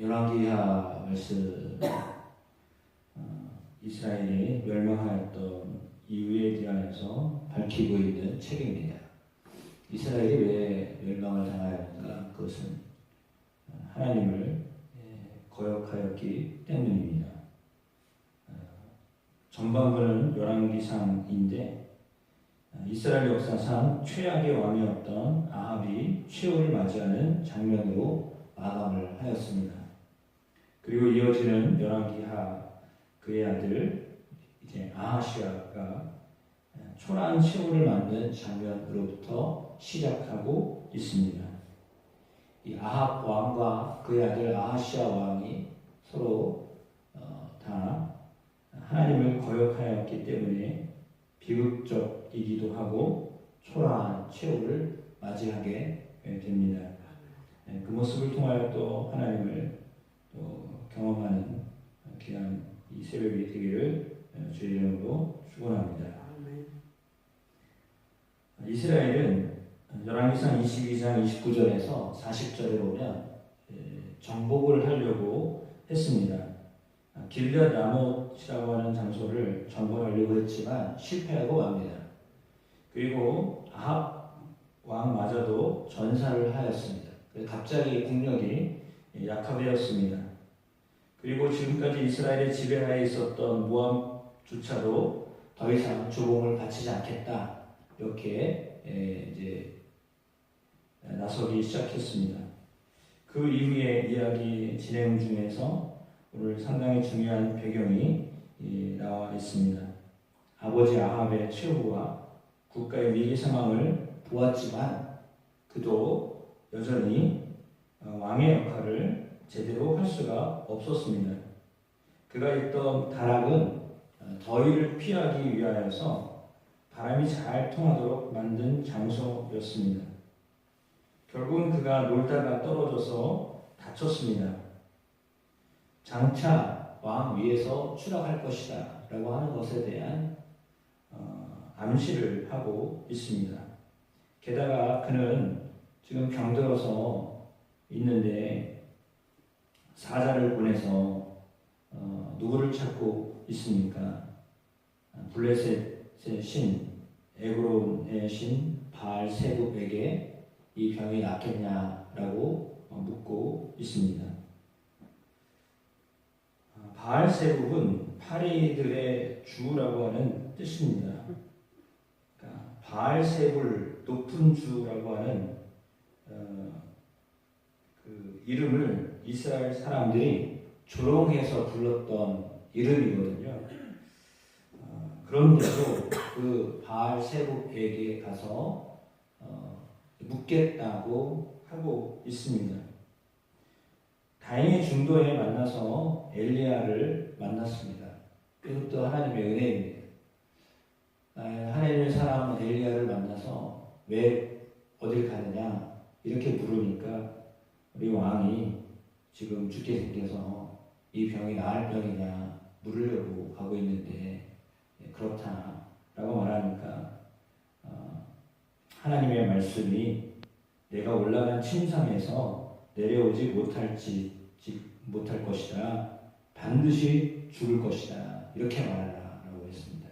열왕기하 말씀 어, 이스라엘이 멸망하였던 이유에 대하여서 밝히고 있는 책입니다. 이스라엘이 왜 멸망을 당하였는가? 그것은 하나님을 예, 거역하였기 때문입니다. 어, 전반부는 열왕기상인데 어, 이스라엘 역사상 최악의 왕이었던 아합이 최후를 맞이하는 장면으로 마감을 하였습니다. 그리고 이어지는 열왕기하 그의 아들 이제 아하시아가 초라한 최후를 맞는 장면으로부터 시작하고 있습니다. 이 아합 왕과 그의 아들 아하시아 왕이 서로 어, 다 하나님을 거역하였기 때문에 비극적이기도 하고 초라한 최후를 맞이하게 됩니다. 네, 그 모습을 통하여 또 하나님을 또 경험하는 귀한 이 새벽이 되기를 주의 이름으로 축원합니다. 이스라엘은 열왕기상 22장 29절에서 40절에 보면 정복을 하려고 했습니다. 길앗 라못이라고 하는 장소를 정복하려고 했지만 실패하고 맙니다. 그리고 아합 왕마저도 전사를 하였습니다. 갑자기 국력이 약화되었습니다. 그리고 지금까지 이스라엘의 지배하에 있었던 모함조차도 더 이상 주공을 바치지 않겠다. 이렇게 이제 나서기 시작했습니다. 그 이후의 이야기 진행 중에서 오늘 상당히 중요한 배경이 나와 있습니다. 아버지 아합의 최후와 국가의 위기 상황을 보았지만 그도 여전히 어, 왕의 역할을 제대로 할 수가 없었습니다. 그가 있던 다락은 어, 더위를 피하기 위하여서 바람이 잘 통하도록 만든 장소였습니다. 결국은 그가 놀다가 떨어져서 다쳤습니다. 장차 왕 위에서 추락할 것이다 라고 하는 것에 대한 어, 암시를 하고 있습니다. 게다가 그는 지금 병들어서 있는데 사자를 보내서 어, 누구를 찾고 있습니까? 블레셋의 신, 에그론의 신 바알 세굽에게 이 병이 낫겠냐라고 어, 묻고 있습니다. 아, 바알 세굽은 파리들의 주라고 하는 뜻입니다. 그러니까 바알세불 높은 주라고 하는 어, 그 이름을 이스라엘 사람들이 조롱해서 불렀던 이름이거든요. 어, 그런데도 그 바알세북에게 가서 어, 묻겠다고 하고 있습니다. 다행히 중도에 만나서 엘리야를 만났습니다. 이것도 하나님의 은혜입니다. 아, 하나님의 사람 엘리야를 만나서 왜 어딜 가느냐 이렇게 물으니까 우리 왕이 지금 생겨서 이 병이 나을 병이냐 물으려고 가고 있는데 예, 그렇다라고 말하니까 어, 하나님의 말씀이 내가 올라간 침상에서 내려오지 못할지 못할 것이다 반드시 죽을 것이다 이렇게 말하라라고 했습니다.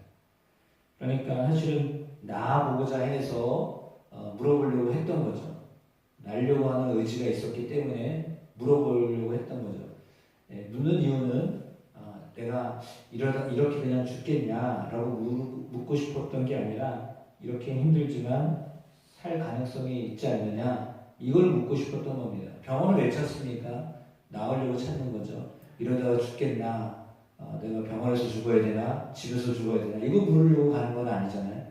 그러니까 사실은 나 보고자 해서 어, 물어보려고 했던 거죠. 날려고 하는 의지가 있었기 때문에 물어보려고 했던 거죠. 예, 묻는 이유는 어, 내가 이러다 이렇게 그냥 죽겠냐라고 묻고 싶었던 게 아니라 이렇게 힘들지만 살 가능성이 있지 않느냐 이걸 묻고 싶었던 겁니다. 병원을 왜 찾습니까? 나으려고 찾는 거죠. 이러다가 죽겠나? 어, 내가 병원에서 죽어야 되나? 집에서 죽어야 되나? 이거 물으려고 가는 건 아니잖아요.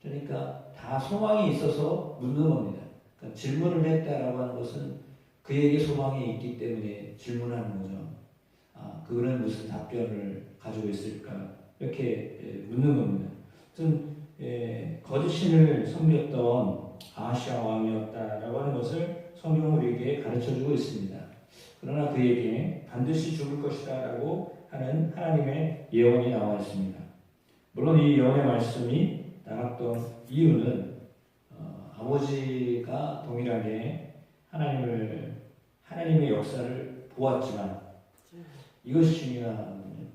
그러니까 다 소망이 있어서 묻는 겁니다. 그러니까 질문을 했다라고 하는 것은 그에게 소망이 있기 때문에 질문하는 거죠. 아, 그는 무슨 답변을 가지고 있을까? 이렇게 예, 묻는 겁니다. 좀 예, 거짓신을 섬겼던 아시아 왕이었다라고 하는 것을 성경은 우리에게 가르쳐주고 있습니다. 그러나 그에게 반드시 죽을 것이다라고 하는 하나님의 예언이 나와 있습니다. 물론 이 예언의 말씀이 나갔던 이유는 어, 아버지가 동일하게 하나님을 하나님의 역사를 보았지만 이것이 중요하거든요.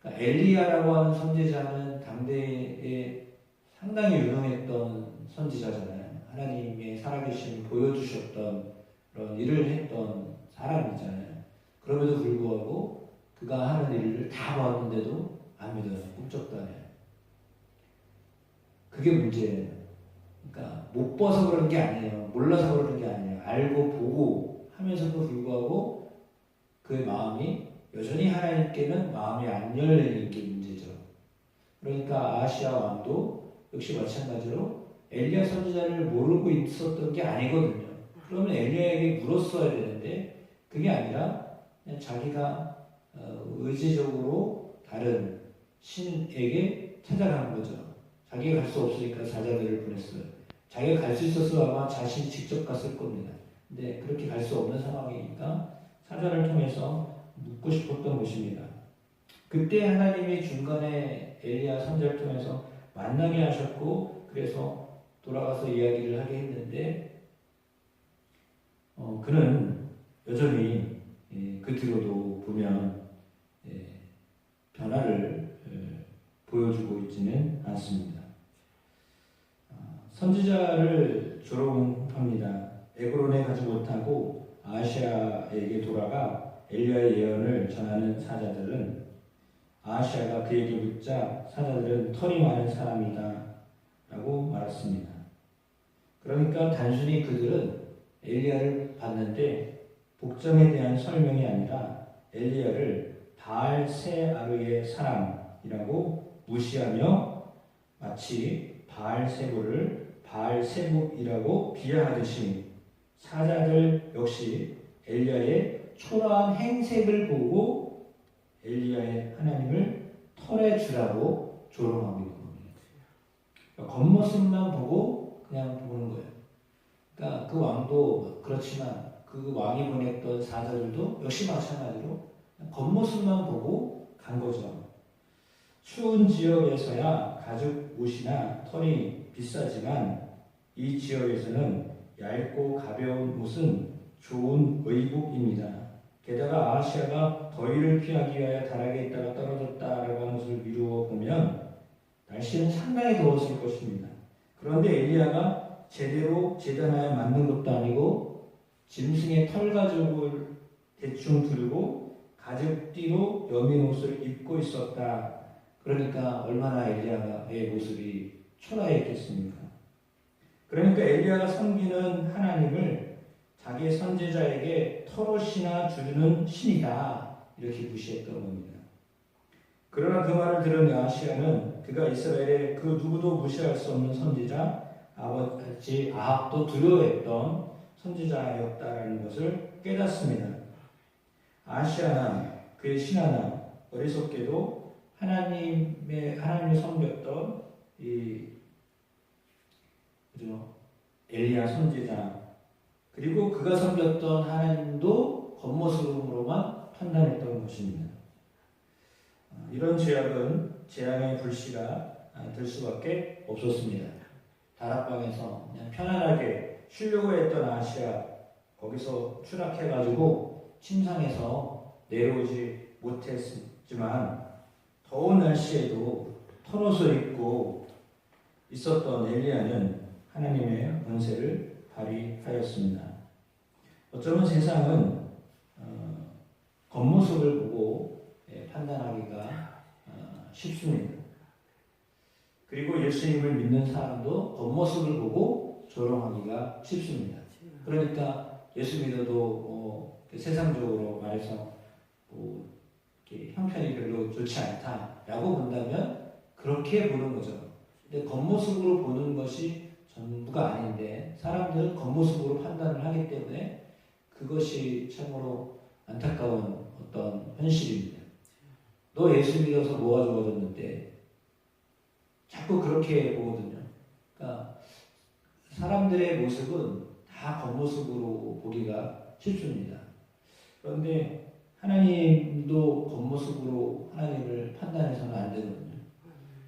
그러니까 엘리야라고 하는 선지자는 당대에 상당히 유명했던 선지자잖아요. 하나님의 살아계심을 보여주셨던 그런 일을 했던 사람이잖아요. 그럼에도 불구하고 그가 하는 일을 다 봤는데도 안 믿어요. 꿈쩍도 안 해요. 그게 문제예요. 그러니까 못 봐서 그런 게 아니에요. 몰라서 그러는 게 아니에요. 알고 보고 하면서도 불구하고 그의 마음이 여전히 하나님께는 마음이 안 열리는 게 문제죠. 그러니까 아시아 왕도 역시 마찬가지로 엘리야 선지자를 모르고 있었던 게 아니거든요. 그러면 엘리야에게 물었어야 되는데 그게 아니라 그냥 자기가 어, 의지적으로 다른 신에게 찾아간 거죠. 자기가 갈 수 없으니까 사자들을 보냈어요. 자기가 갈 수 있어서 아마 자신이 직접 갔을 겁니다. 근데 그렇게 갈 수 없는 상황이니까 사자를 통해서 묻고 싶었던 것입니다. 그때 하나님이 중간에 엘리야 선자를 통해서 만나게 하셨고 그래서 돌아가서 이야기를 하게 했는데 어, 그는 여전히 예, 그 뒤로도 보면 예, 변화를 예, 보여주고 있지는 않습니다. 아, 선지자를 조롱합니다. 에그론에 가지 못하고 아시아에게 돌아가 엘리야의 예언을 전하는 사자들은 아시아가 그에게 묻자 사자들은 털이 많은 사람이다 라고 말했습니다. 그러니까 단순히 그들은 엘리야를 봤는데 복장에 대한 설명이 아니라 엘리야를 바알 세 아르의 사람이라고 무시하며 마치 바알 세부를 바알 세북이라고 비하하듯이 사자들 역시 엘리야의 초라한 행색을 보고 엘리야의 하나님을 털에 주라고 조롱합니다. 그러니까 겉모습만 보고 그냥 보는 거예요. 그러니까 그 왕도 그렇지만 그 왕이 보냈던 사자들도 역시 마찬가지로 겉모습만 보고 간 거죠. 추운 지역에서야 가죽 옷이나 털이 비싸지만 이 지역에서는 얇고 가벼운 옷은 좋은 의복입니다. 게다가 아시아가 더위를 피하기 위하여 다락에 있다가 떨어졌다라고 하는 것을 미루어 보면 날씨는 상당히 더웠을 것입니다. 그런데 엘리야가 제대로 재단하에 만든 것도 아니고 짐승의 털 가죽을 대충 들고 가죽띠로 여민 옷을 입고 있었다. 그러니까 얼마나 엘리야의 모습이 초라했겠습니까? 그러니까 엘리야가 섬기는 하나님을 자기 선제자에게 털옷이나 주는 신이다 이렇게 무시했던 겁니다. 그러나 그 말을 들은 아시아는 그가 이스라엘의 그 누구도 무시할 수 없는 선지자 아버지 아합도 두려워했던 선지자였다라는 것을 깨닫습니다. 아시아나 그의 신하나 어리석게도 하나님의 하나님을 섬겼던 이 그죠 엘리야 선지자 그리고 그가 섬겼던 하나님도 겉모습으로만 판단했던 것입니다. 아, 이런 죄악은 재앙의 불씨가 아, 될 수밖에 없었습니다. 다락방에서 그냥 편안하게 쉬려고 했던 아시아 거기서 추락해가지고 침상에서 내려오지 못했지만 더운 날씨에도 털옷을 입고 있었던 엘리야는 하나님의 은세를 발휘하였습니다. 어쩌면 세상은 어, 겉모습을 보고 예, 판단하기가 어, 쉽습니다. 그리고 예수님을 믿는 사람도 겉모습을 보고 조롱하기가 쉽습니다. 그러니까 예수 믿어도 어, 세상적으로 말해서 뭐 형편이 별로 좋지 않다라고 본다면 그렇게 보는 거죠. 근데 겉모습으로 보는 것이 전부가 아닌데 사람들은 겉모습으로 판단을 하기 때문에 그것이 참으로 안타까운 어떤 현실입니다. 너 예수 믿어서 뭐가 좋아졌는데 자꾸 그렇게 보거든요. 그러니까 사람들의 모습은 다 겉모습으로 보기가 쉽습니다. 그런데 하나님도 겉모습으로 하나님을 판단해서는 안 되거든요.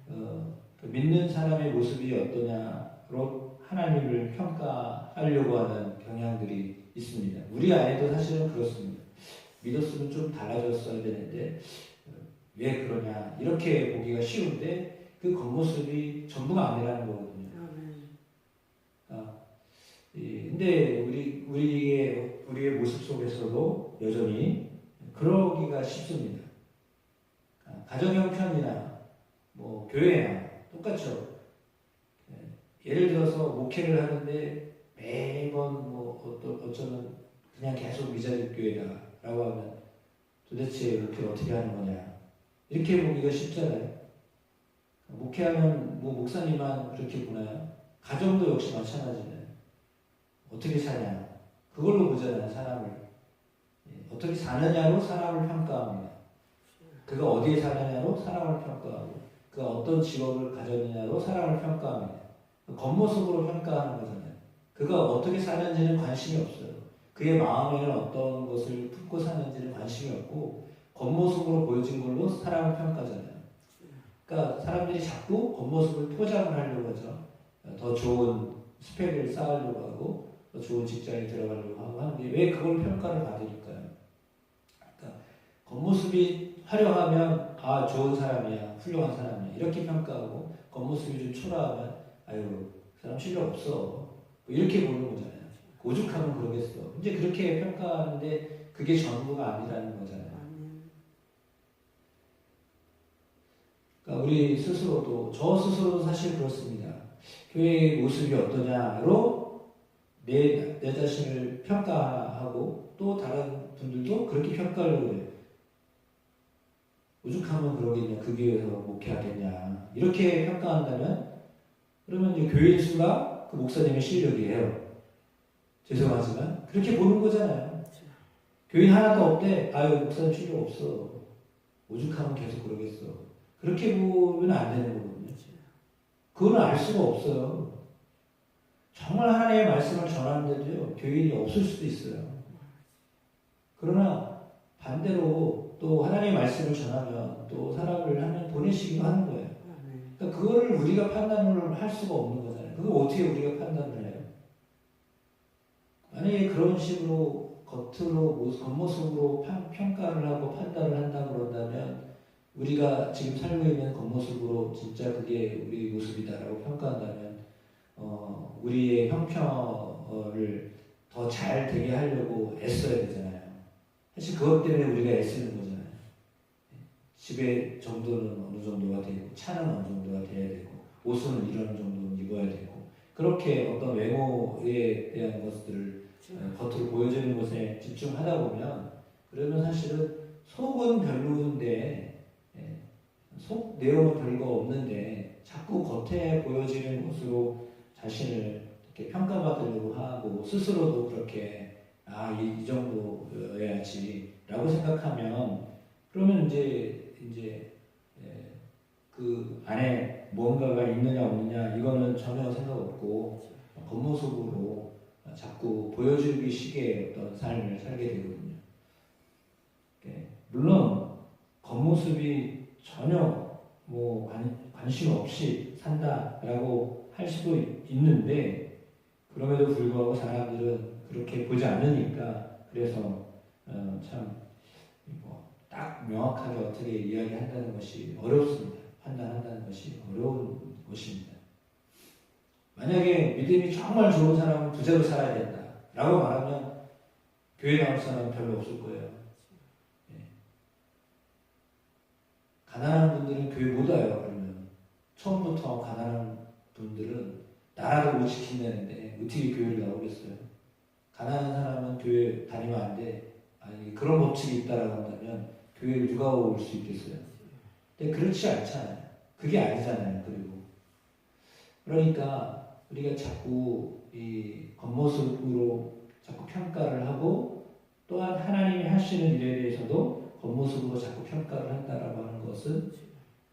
어, 그 믿는 사람의 모습이 어떠냐 로 하나님을 평가하려고 하는 경향들이 있습니다. 우리 안에도 사실은 그렇습니다. 믿었으면 좀 달라졌어야 되는데 어, 왜 그러냐 이렇게 보기가 쉬운데 그 겉모습이 전부가 아니라는 거거든요. 아멘. 아, 이, 근데 우리 우리의 우리의 모습 속에서도 여전히 그러기가 쉽습니다. 아, 가정 형편이나 뭐 교회나 똑같죠. 예, 예를 들어서 목회를 하는데 매번 뭐 어떤 어쩌면 그냥 계속 미자립 교회다라고 하면 도대체 목회를 어떻게 하는 거냐 이렇게 보기가 쉽잖아요. 목회하면 뭐 목사님만 그렇게 보나요? 가정도 역시 마찬가지네. 어떻게 사냐? 그걸로 보잖아요, 사람을. 예, 어떻게 사느냐로 사람을 평가합니다. 그가 어디에 사느냐로 사람을 평가하고, 그가 어떤 직업을 가졌느냐로 사람을 평가합니다. 겉모습으로 평가하는 거잖아요. 그가 어떻게 사는지는 관심이 없어요. 그의 마음에는 어떤 것을 품고 사는지는 관심이 없고, 겉모습으로 보여진 걸로 사람을 평가하잖아요. 그러니까 사람들이 자꾸 겉모습을 포장을 하려고 하죠. 더 좋은 스펙을 쌓으려고 하고 더 좋은 직장에 들어가려고 하고 하는데 왜 그걸 평가를 받으니까요? 그러니까 겉모습이 화려하면 아 좋은 사람이야 훌륭한 사람이야 이렇게 평가하고 겉모습이 좀 초라하면 아유 그 사람 실력 없어 뭐 이렇게 보는 거잖아요. 오죽하면 그러겠어. 이제 그렇게 평가하는데 그게 전부가 아니라는 거잖아요. 그러니까 우리 스스로도 저 스스로도 사실 그렇습니다. 교회의 모습이 어떠냐로 내, 내 자신을 평가하고 또 다른 분들도 그렇게 평가하려고 해요. 오죽하면 그러겠냐, 그 교회에서 목회하겠냐. 이렇게 평가한다면, 그러면 이제 교인 수가 그 목사님의 실력이에요. 죄송하지만, 그렇게 보는 거잖아요. 교인 하나도 없대. 아유, 목사님 실력 없어. 오죽하면 계속 그러겠어. 그렇게 보면 안 되는 거거든요. 그거는 알 수가 없어요. 정말 하나님의 말씀을 전하는데도요, 교인이 없을 수도 있어요. 그러나 반대로 또 하나님의 말씀을 전하면 또 사람을 하면 보내시기도 하는 거예요. 그러니까 그거를 우리가 판단을 할 수가 없는 거잖아요. 그걸 어떻게 우리가 판단을 해요? 만약에 그런 식으로 겉으로, 모습, 겉모습으로 판- 평가를 하고 판단을 한다고 그런다면 우리가 지금 살고 있는 겉모습으로 진짜 그게 우리 모습이다라고 평가한다면 어, 우리의 형편을 더 잘 되게 하려고 애써야 되잖아요. 사실 그것 때문에 우리가 애쓰는 거잖아요. 집의 정도는 어느 정도가 되고 차는 어느 정도가 돼야 되고 옷은 이런 정도는 입어야 되고 그렇게 어떤 외모에 대한 것들을 어, 겉으로 보여지는 것에 집중하다 보면 그러면 사실은 속은 별로인데 예, 속 내용은 별거 없는데 자꾸 겉에 보여지는 것으로 자신을 이렇게 평가받으려고 하고 스스로도 그렇게 아이 이 정도여야지라고 생각하면 그러면 이제 이제 예, 그 안에 뭔가가 있느냐 없느냐 이거는 전혀 생각 없고 겉모습으로 자꾸 보여주기 식의 어떤 삶을 살게 되거든요. 예, 물론 겉모습이 전혀 뭐 관, 관심 없이 산다라고 할 수도 있- 있는데 그럼에도 불구하고 사람들은 그렇게 보지 않으니까 그래서 어, 참딱 명확하게 어떻게 이야기한다는 것이 어렵습니다. 판단한다는 것이 어려운 것입니다. 만약에 믿음이 정말 좋은 사람은 부자로 살아야 된다. 라고 말하면 교회 나올 사람은 별로 없을 거예요. 예. 가난한 분들은 교회 못 와요. 그러면 처음부터 가난한 분들은 나라도 못 지킨다는데 어떻게 교회를 나오겠어요? 가난한 사람은 교회 다니면 안 돼. 아니 그런 법칙이 있다라고 한다면 교회를 누가 올 수 있겠어요? 근데 그렇지 않잖아요. 그게 아니잖아요. 그리고 그러니까 우리가 자꾸 이 겉모습으로 자꾸 평가를 하고 또한 하나님이 하시는 일에 대해서도 겉모습으로 자꾸 평가를 한다라고 하는 것은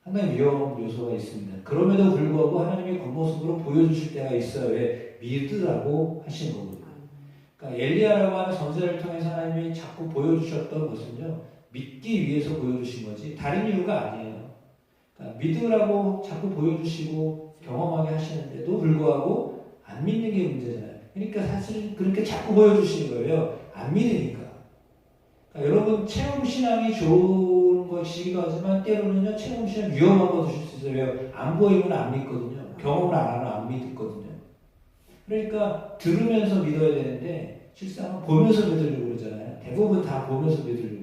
상당히 위험 요소가 있습니다. 그럼에도 불구하고 하나님의 겉모습으로 보여주실 때가 있어요. 왜? 믿으라고 하신 거거든요. 그러니까 엘리야라고 하는 선지자를 통해서 하나님이 자꾸 보여주셨던 것은요. 믿기 위해서 보여주신 거지 다른 이유가 아니에요. 그러니까 믿으라고 자꾸 보여주시고 경험하게 하시는데도 불구하고 안 믿는 게 문제잖아요. 그러니까 사실 그렇게 자꾸 보여주시는 거예요. 안 믿으니까. 그러니까 여러분 체험 신앙이 좋은 것이기도 하지만 때로는요 체험 신앙 위험한 있을 수 있어요. 안 보이면 안 믿거든요. 경험을 안 하면 안 믿거든요. 그러니까 들으면서 믿어야 되는데 실상은 보면서 믿으려고 그러잖아요. 대부분 다 보면서 믿으려고.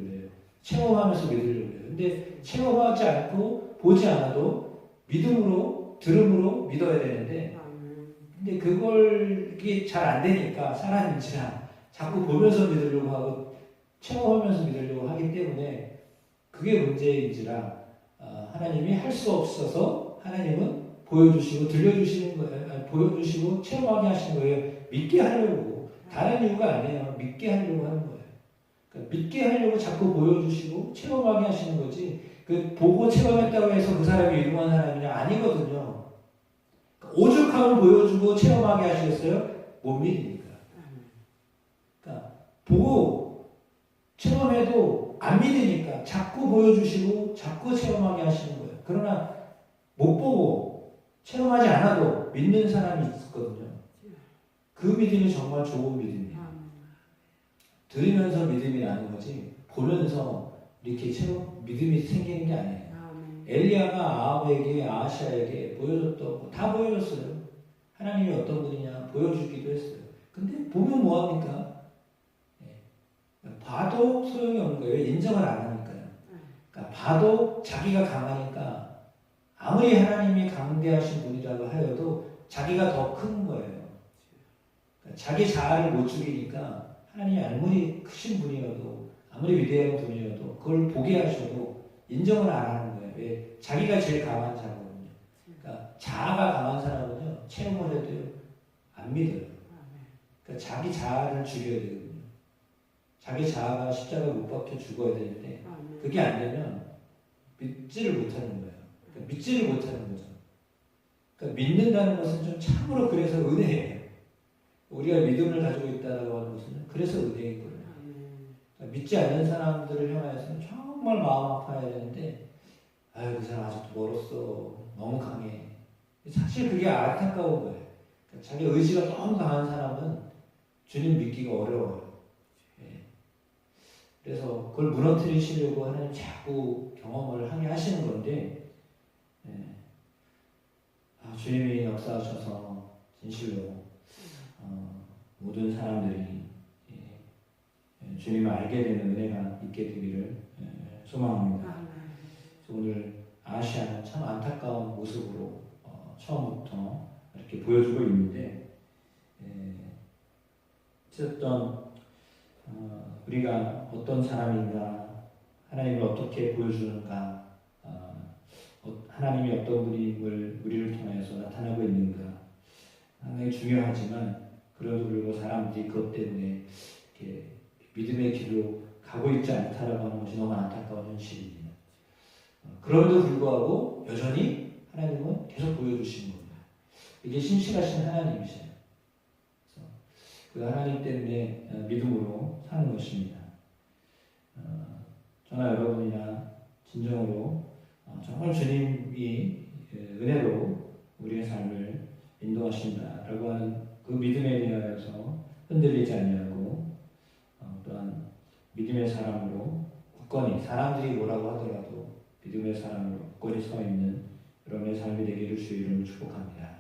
체험하면서 믿으려고 그래요. 근데 체험하지 않고 보지 않아도 믿음으로 들음으로 믿어야 되는데 아멘. 근데 그걸 이게 잘 안 되니까 사람인지라 자꾸 보면서 믿으려고 하고 체험하면서 믿으려고 하기 때문에 그게 문제인지라 어, 하나님이 할 수 없어서 하나님은 보여주시고 들려주시는 거예요. 아니, 보여주시고 체험하게 하시는 거예요. 믿게 하려고 다른 이유가 아니에요. 믿게 하려고 하는 거예요. 그러니까 믿게 하려고 자꾸 보여주시고 체험하게 하시는 거지. 그 보고 체험했다고 해서 그 사람이 유능한 사람이냐 아니거든요. 그러니까 오죽하면 보여주고 체험하게 하시겠어요? 못 믿으니까. 그러니까 보고 체험해도 안 믿으니까 자꾸 보여주시고 자꾸 체험하게 하시는 거예요. 그러나 못 보고 체험하지 않아도 믿는 사람이 있거든요. 그 믿음이 정말 좋은 믿음이에요. 들으면서 믿음이 나는 거지 보면서 이렇게 체험 믿음이 생기는 게 아니에요. 아멘. 엘리야가 아합에게 아시아에게 보여줬던 거다 보여줬어요. 하나님이 어떤 분이냐 보여주기도 했어요. 근데 보면 뭐합니까? 예. 봐도 소용이 없는 거예요. 인정을 안 하니까요. 그러니까 봐도 자기가 강하니까 아무리 하나님이 강대하신 분이라고 하여도 자기가 더 큰 거예요. 그러니까 자기 자아를 못 죽이니까 하나님이 아무리 크신 분이어도 아무리 위대한 분이어도 그걸 보게 하셔도 인정을 안 하는 거예요. 왜? 자기가 제일 강한 자거든요. 그러니까 자아가 강한 사람은요 체험을 해도 안 믿어요. 그러니까 자기 자아를 죽여야 되거든요. 자기 자아가 십자가 못 박혀 죽어야 되는데. 그게 안 되면 믿지를 못하는 거예요. 그러니까 믿지를 못하는 거죠. 그러니까 믿는다는 것은 좀 참으로 그래서 은혜예요. 우리가 믿음을 가지고 있다고 하는 것은 그래서 은혜인 거예요. 그러니까 믿지 않는 사람들을 향하여서는 정말 마음 아파야 되는데 아유 그 사람 아직도 멀었어 너무 강해 사실 그게 안타까운 거예요 그러니까 자기 의지가 너무 강한 사람은 주님 믿기가 어려워요 예. 그래서 그걸 무너뜨리시려고 하는 자꾸 경험을 하게 하시는 건데 예. 아, 주님이 역사하셔서 진실로 어, 모든 사람들이 예, 예, 주님을 알게 되는 은혜가 있게 되기를 예, 소망합니다. 아멘. 오늘 아시아는 참 안타까운 모습으로 어, 처음부터 이렇게 보여주고 있는데 예, 어쨌든 어, 우리가 어떤 사람인가 하나님을 어떻게 보여주는가 어, 어, 하나님이 어떤 분임을 우리를 통해서 나타나고 있는가 상당히 중요하지만 그래도 불구하고 사람들이 그것 때문에 이렇게 믿음의 길로 가고 있지 않다라고 하는 것이 너무 안타까운 현실입니다. 어, 그럼에도 불구하고 여전히 하나님은 계속 보여주시는 겁니다. 이게 신실하신 하나님이세요. 그래서 그 하나님 때문에 어, 믿음으로 사는 것입니다. 어, 저나 여러분이나 진정으로 어, 정말 주님이 예, 은혜로 우리의 삶을 인도하신다라고 하는 그 믿음에 대하여서 흔들리지 아니하고 어, 또한 믿음의 사람으로 굳건히 사람들이 뭐라고 하더라도 믿음의 사람으로 굳건히 서 있는 여러분의 삶이 되기를 주의 이름으로 축복합니다.